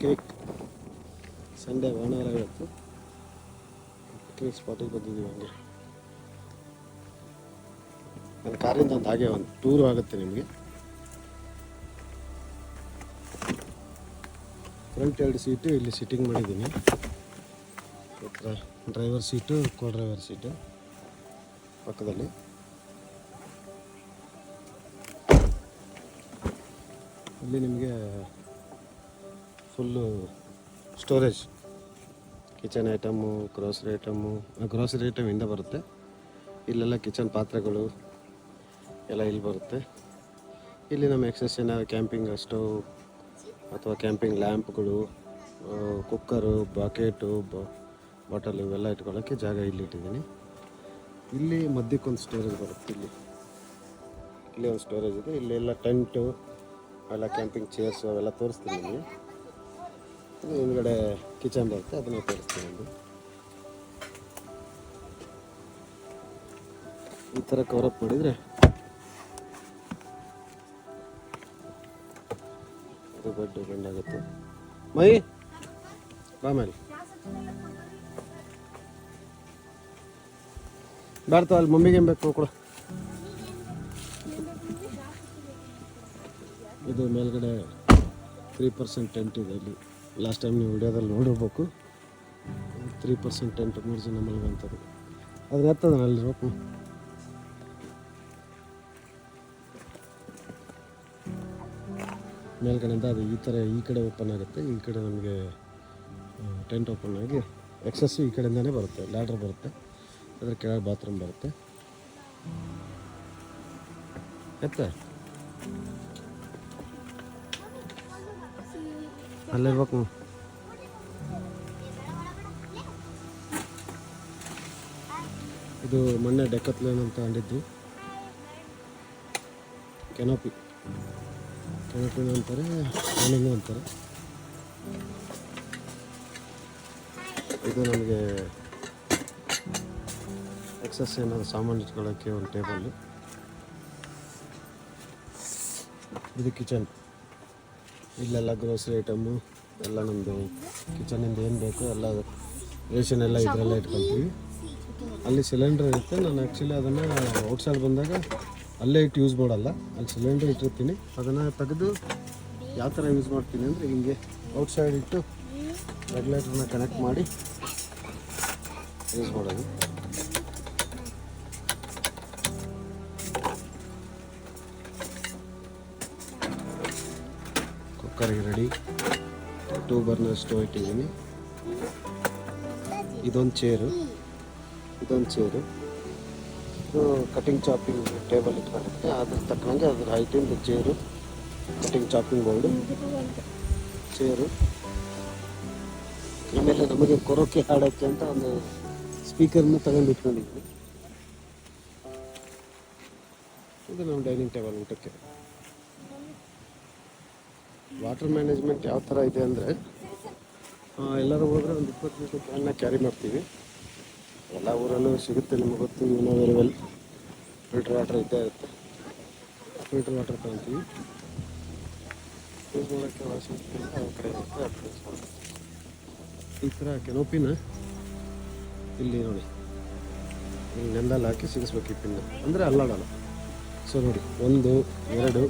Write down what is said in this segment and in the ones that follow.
Picnic Sunday ಭಾನುವಾರ ಇವತ್ತು picnic ಸ್ಪಾಟಿಗೆ ಬಂದಿದ್ದೀವಿ ಹಂಗೆ. ನನ್ನ ಕಾರಿಂದ ಒಂದು ಹಾಗೆ ಒಂದು ಟೂರು ಆಗುತ್ತೆ ನಿಮಗೆ. ಫ್ರಂಟ್ ಎರಡು ಸೀಟು ಇಲ್ಲಿ ಸಿಟ್ಟಿಂಗ್ ಮಾಡಿದ್ದೀನಿ. Driver seat co driver seat ಪಕ್ಕದಲ್ಲಿ. ಇಲ್ಲಿ ನಿಮಗೆ full storage kitchen item grocery item grocery item ಇಂದ ಬರುತ್ತೆ. ಇಲ್ಲೆಲ್ಲ ಕಿಚನ್ ಪಾತ್ರೆಗಳು ಎಲ್ಲ ಇಲ್ಲಿ ಬರುತ್ತೆ. ಇಲ್ಲಿ ನಮ್ಮ ಎಕ್ಸಸ್ ಏನಾದ್ರು ಕ್ಯಾಂಪಿಂಗ್ ಸ್ಟವ್ ಅಥವಾ ಕ್ಯಾಂಪಿಂಗ್ ಲ್ಯಾಂಪ್ಗಳು ಕುಕ್ಕರು ಬಾಕೆಟು ಬಾಟಲ್ ಇವೆಲ್ಲ ಇಟ್ಕೊಳ್ಳೋಕ್ಕೆ ಜಾಗ ಇಲ್ಲಿ ಇಟ್ಟಿದ್ದೀನಿ. ಇಲ್ಲಿ ಮಧ್ಯಕ್ಕೊಂದು ಸ್ಟೋರೇಜ್ ಬರುತ್ತೆ ಇಲ್ಲಿ. ಇಲ್ಲಿ ಒಂದು ಸ್ಟೋರೇಜ್ ಇದೆ. ಇಲ್ಲಿ ಎಲ್ಲ ಟೆಂಟು ಅವೆಲ್ಲ ಕ್ಯಾಂಪಿಂಗ್ ಚೇರ್ಸು ಅವೆಲ್ಲ ತೋರಿಸ್ತೀನಿ ಇದು ಹಿಂದ್ಗಡೆ ಕಿಚನ್ ಬರುತ್ತೆ, ಅದನ್ನು ತೋರಿಸ್ತೀನಿ ಒಂದು. ಈ ಥರ ಕವರಪ್ ಮಾಡಿದರೆ ಅದು ಬೆಡ್ ಬೆಂಡಾಗುತ್ತೆ ಮೈ, ಬಾ ಬರ್ತಾವ ಅಲ್ಲಿ ಮಮ್ಮಿಗೆ ಬೇಕು ಕೂಡ. ಇದು ಮೇಲ್ಗಡೆ ತ್ರೀ ಪರ್ಸೆಂಟ್ ಟೆಂಟ್ ಇದೆ ಇಲ್ಲಿ ಲಾಸ್ಟ್ ಟೈಮ್ ನೀವು ವಿಡಿಯೋದಲ್ಲಿ ನೋಡಿರ್ಬೇಕು. ತ್ರೀ ಪರ್ಸೆಂಟ್ ಟೆನ್ ಮೂರು ಜನ ಮಲಗುವಂಥದ್ದು. ಅದನ್ನ ಎತ್ತದ ಅಲ್ಲಿ ರೋಪು ಮೇಲ್ಗಡೆಯಿಂದ ಅದು ಈ ಥರ ಈ ಕಡೆ ಓಪನ್ ಆಗುತ್ತೆ. ಈ ಕಡೆ ನಮಗೆ ಟೆಂಟ್ ಓಪನ್ ಆಗಿ ಎಕ್ಸಸ್ಸು ಈ ಕಡೆಯಿಂದನೇ ಬರುತ್ತೆ. ಲ್ಯಾಡ್ರ್ ಬರುತ್ತೆ. ಅದ್ರ ಕೆಳಗೆ ಬಾತ್ರೂಮ್ ಬರುತ್ತೆ. ಎತ್ತ? ಅಲ್ಲಿರ್ಬೇಕು ನೀವು. ಇದು ಮೊನ್ನೆ ಡೆಕತ್ಲೇನ್ ಅಂತ ಅಂದಿದ್ವಿ ಕೆನೋಪಿ. ಕೆನೋಪಿನ ಅಂತಾರೆ ಅವನಿಂಗು ಅಂತಾರೆ. ಇದು ನಮಗೆ ಎಕ್ಸಸ್ ಏನಾದ್ರು ಸಾಮಾನು ಇಟ್ಕೊಳ್ಳೋಕ್ಕೆ ಒಂದು ಟೇಬಲ್ಲು ಇದು ಕಿಚನ್. ಇಲ್ಲೆಲ್ಲ ಗ್ರೋಸರಿ ಐಟಮು ಎಲ್ಲ ನಮ್ಮದು ಕಿಚನಿಂದ ಏನು ಬೇಕು ಎಲ್ಲ ರೇಷನ್ ಎಲ್ಲ ಇದರಲ್ಲೇ ಇಟ್ಕೊತೀವಿ. ಅಲ್ಲಿ ಸಿಲಿಂಡರ್ ಇರುತ್ತೆ. ನಾನು ಆ್ಯಕ್ಚುಲಿ ಅದನ್ನು ಔಟ್ಸೈಡ್ ಬಂದಾಗ ಅಲ್ಲೇ ಇಟ್ಟು ಯೂಸ್ ಮಾಡಲ್ಲ. ಅಲ್ಲಿ ಸಿಲಿಂಡರ್ ಇಟ್ಟಿರ್ತೀನಿ. ಅದನ್ನು ತೆಗೆದು ಯಾವ ಥರ ಯೂಸ್ ಮಾಡ್ತೀನಿ ಅಂದರೆ ಹಿಂಗೆ ಔಟ್ಸೈಡ್ ಇಟ್ಟು ರೆಗ್ಯುಲೇಟ್ರನ್ನ ಕನೆಕ್ಟ್ ಮಾಡಿ ಯೂಸ್ ಮಾಡೋದು. ಕುಕ್ಕರ್ಗೆ ರೆಡಿ ಟೂ ಬರ್ನರ್ ಸ್ಟೋವ್ ಇಟ್ಟಿದ್ದೀನಿ. ಇದೊಂದು ಚೇರು ಇದೊಂದು ಚೇರು ಇದು ಕಟಿಂಗ್ ಚಾಪಿಂಗ್ ಟೇಬಲ್ ಇಟ್ಕೊಂಡಿದ್ದೆ. ಅದ್ರ ತಕ್ಕಂಗೆ ಅದ್ರ ಹೈಟಿಂದು chair cutting chopping board chair ಆಮೇಲೆ ನಮಗೆ ಕೊರೋಕೆ ಹಾಡೋಕ್ಕೆ ಅಂತ ಒಂದು ಸ್ಪೀಕರ್ನ ತಗೊಂಡು ಇಟ್ಕೊಂಡಿದ್ವಿ. ಇದು ನಮ್ಮ ಡೈನಿಂಗ್ ಟೇಬಲ್ ಊಟಕ್ಕೆ. ವಾಟರ್ ಮ್ಯಾನೇಜ್ಮೆಂಟ್ ಯಾವ ಥರ ಇದೆ ಅಂದರೆ ಎಲ್ಲರೂ ಹೋದರೆ ಒಂದು ಇಪ್ಪತ್ತು ಲೀಟರ್ ಕ್ಯಾನ್ನ ಕ್ಯಾರಿ ಮಾಡ್ತೀವಿ. ಎಲ್ಲ ಊರಲ್ಲೂ ಸಿಗುತ್ತೆ ನಿಮಗೆ ಗೊತ್ತು you know very well filter water ಇದ್ದೇ ಇರುತ್ತೆ. ಫಿಲ್ಟರ್ ವಾಟರ್ ತಗೊಳ್ತೀವಿ. ಯೂಸ್ ಮಾಡೋಕ್ಕೆ ಕಡೆ ಈ ಥರ ಕೆನೋಪಿನ ಇಲ್ಲಿ ನೋಡಿ. ಇಲ್ಲಿ ನೆಂದಲ್ಲಿ ಹಾಕಿ ಸಿಗಿಸ್ಬೇಕು ಈ ಪಿನ್ನ ಅಂದರೆ ಅಲ್ಲಾಡಲ್ಲ. ಸೊ ನೋಡಿ, ಒಂದು, ಎರಡು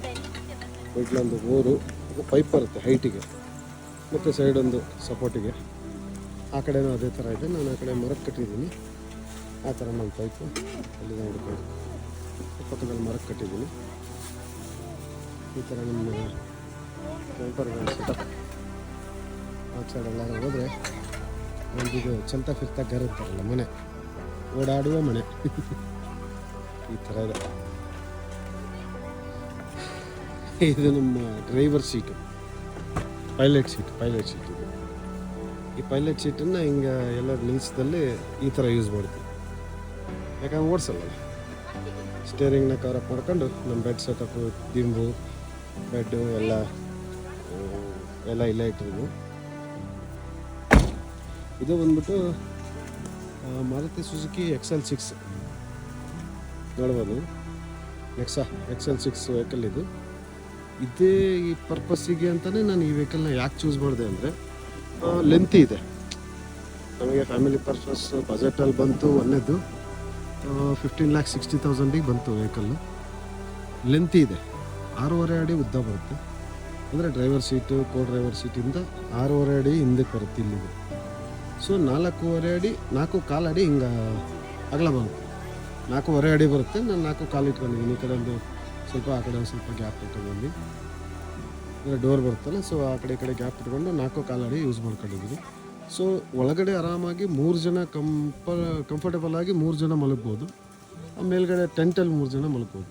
ಇಟ್ಲೊಂದು ಮೂರು ಪೈಪ್ ಬರುತ್ತೆ ಹೈಟಿಗೆ, ಮತ್ತು ಒಂದು ಸಪೋರ್ಟಿಗೆ ಆ ಕಡೆನೂ ಅದೇ ಥರ ಇದೆ. ನಾನು ಆ ಕಡೆ ಮರಕ್ಕೆ ಕಟ್ಟಿದ್ದೀನಿ. ಆ ಥರ ನಾನು ಪೈಪು. ಅಲ್ಲಿ ನೋಡ್ಕೊಂಡು ಪಕ್ಕದಲ್ಲಿ ಮರಕ್ಕೆ ಕಟ್ಟಿದ್ದೀನಿ. ಈ ಥರ ನಮ್ಮ ಪೈಪರ್ ಸೆಟಪ್ ಆ ಸೈಡ್ ಎಲ್ಲಾರು ಹೋದರೆ ನಮ್ಮದಿದು ಚಲ್ತಾ ಫಿರ್ತಾ ಗರ್ ಮನೆ. ಓಡಾಡುವ ಮನೆ. ಈ ಥರ ಇದೆ. ಇದು ನಮ್ಮ driver seat pilot seat pilot seat ಇದು ಈ ಪೈಲಟ್ ಸೀಟನ್ನು ಹಿಂಗೆ ಎಲ್ಲ ನಿಲ್ಸದಲ್ಲಿ ಈ ಥರ ಯೂಸ್ ಮಾಡ್ತೀವಿ. ಯಾಕಂದ್ರೆ ಓಡಿಸಲ್ಲ ಸ್ಟೇರಿಂಗ್ನ ಕವರಪ್ ಮಾಡ್ಕೊಂಡು ನಮ್ಮ ಬೆಡ್ ಸೆಟಪ್ಪು ದಿಂಬು ಬೆಡ್ಡು ಎಲ್ಲ ಎಲ್ಲ ಇಲ್ಲೇ ಇಟ್ಟಿದ್ವಿ ಇದು ಬಂದ್ಬಿಟ್ಟು ಮಾರುತಿ ಸುಜುಕಿ ಎಕ್ಸೆಲ್ ಸಿಕ್ಸ್ ನೋಡ್ಬೋದು. ನೆಕ್ಸಾ ಎಕ್ಸೆಲ್ ಸಿಕ್ಸ್ ವೆಹಿಕಲ್ ಇದು. ಇದೇ ಈ ಪರ್ಪಸ್ಸಿಗೆ ಅಂತಲೇ ನಾನು ಈ ವೆಹಿಕಲ್ನ ಯಾಕೆ ಚೂಸ್ ಮಾಡಿದೆ ಅಂದರೆ ಲೆಂತಿ ಇದೆ. ನಮಗೆ ಫ್ಯಾಮಿಲಿ ಪರ್ಪಸ್ ಬಜೆಟಲ್ಲಿ ಬಂತು ಒಂದೇದು ಫಿಫ್ಟೀನ್ ಲ್ಯಾಕ್ ಸಿಕ್ಸ್ಟಿ ತೌಸಂಡಿಗೆ ಬಂತು ವೆಹಿಕಲ್ಲು ಲೆಂತಿ ಇದೆ. ಆರೂವರೆ ಅಡಿ ಉದ್ದ ಬರುತ್ತೆ. ಅಂದರೆ ಡ್ರೈವರ್ ಸೀಟು ಕೋ ಡ್ರೈವರ್ ಸೀಟಿಂದ ಆರೂವರೆ ಅಡಿ ಹಿಂದಕ್ಕೆ ಬರುತ್ತೆ ಇಲ್ಲಿಗೆ. ಸೊ ನಾಲ್ಕೂವರೆ ಅಡಿ, ನಾಲ್ಕು ಕಾಲು ಅಡಿ ಹಿಂಗೆ ಅಗಲ ಬರುತ್ತೆ. ನಾಲ್ಕೂವರೆ ಅಡಿ ಬರುತ್ತೆ, ನಾನು ನಾಲ್ಕು ಕಾಲು ಇಟ್ಕೊಂಡಿದ್ದೀನಿ. ಈ ಕಡೆ ಒಂದು ಸ್ವಲ್ಪ ಆ ಕಡೆ ಸ್ವಲ್ಪ ಗ್ಯಾಪ್ ಇಟ್ಕೊಂಡ್ವಿ ಅಂದರೆ ಡೋರ್ ಬರುತ್ತಲ್ಲ ಸೊ ಆ ಕಡೆ ಕಡೆ ಗ್ಯಾಪ್ ಇಟ್ಕೊಂಡು ನಾಲ್ಕು ಕಾಲಡಿ ಯೂಸ್ ಮಾಡ್ಕೊಂಡಿದ್ದೀನಿ ಸೊ ಒಳಗಡೆ ಆರಾಮಾಗಿ ಮೂರು ಜನ ಕಂಪ ಕಂಫರ್ಟೇಬಲ್ ಆಗಿ ಮೂರು ಜನ ಮಲಗ್ಬೋದು. ಮೇಲ್ಗಡೆ ಟೆಂಟಲ್ಲಿ ಮೂರು ಜನ ಮಲಗ್ಬೋದು.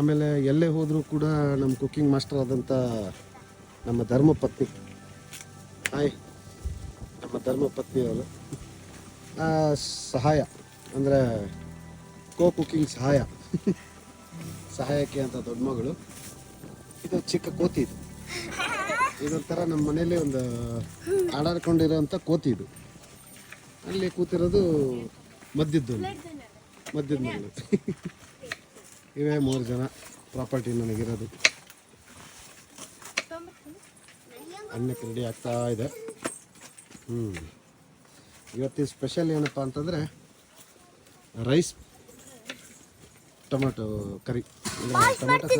ಆಮೇಲೆ ಎಲ್ಲೇ ಹೋದರೂ ಕೂಡ ನಮ್ಮ ಕುಕ್ಕಿಂಗ್ ಮಾಸ್ಟರ್ ಆದಂಥ ನಮ್ಮ ಧರ್ಮಪತ್ನಿ. ಆಯ್ ನಮ್ಮ ಧರ್ಮಪತ್ನಿಯವರು ಪತ್ನಿಯವರು ಸಹಾಯ. ಅಂದರೆ ಕೋ ಕುಕ್ಕಿಂಗ್ ಸಹಾಯ. ಸಹಾಯಕ್ಕೆ ಅಂತ ದೊಡ್ಡ ಮಗಳು. ಇದು ಚಿಕ್ಕ ಕೋತಿ ಇದು. ಇದೊಂಥರ ನಮ್ಮ ಮನೇಲಿ ಒಂದು ಆಡಾಡ್ಕೊಂಡಿರೋಂಥ ಕೋತಿ ಇದು. ಅಲ್ಲಿ ಕೂತಿರೋದು ಮದ್ದಿದ್ದು ಮದ್ಯದ ಮಗಳು ಇವೇ ಮೂರು ಜನ ಪ್ರಾಪರ್ಟಿ ನನಗಿರೋದು. ಅನ್ನಕ್ಕೆ ರೆಡಿ ಆಗ್ತಾ ಇದೆ. ಹ್ಞೂ ಇವತ್ತಿನ ಸ್ಪೆಷಲ್ ಏನಪ್ಪ ಅಂತಂದರೆ rice tomato curry. Tomato curry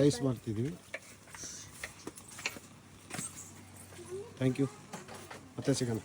rice ಮಾಡ್ತಿದ್ದೀವಿ ಥ್ಯಾಂಕ್ ಯು ಮತ್ತೆ ಸಿಗೋಣ.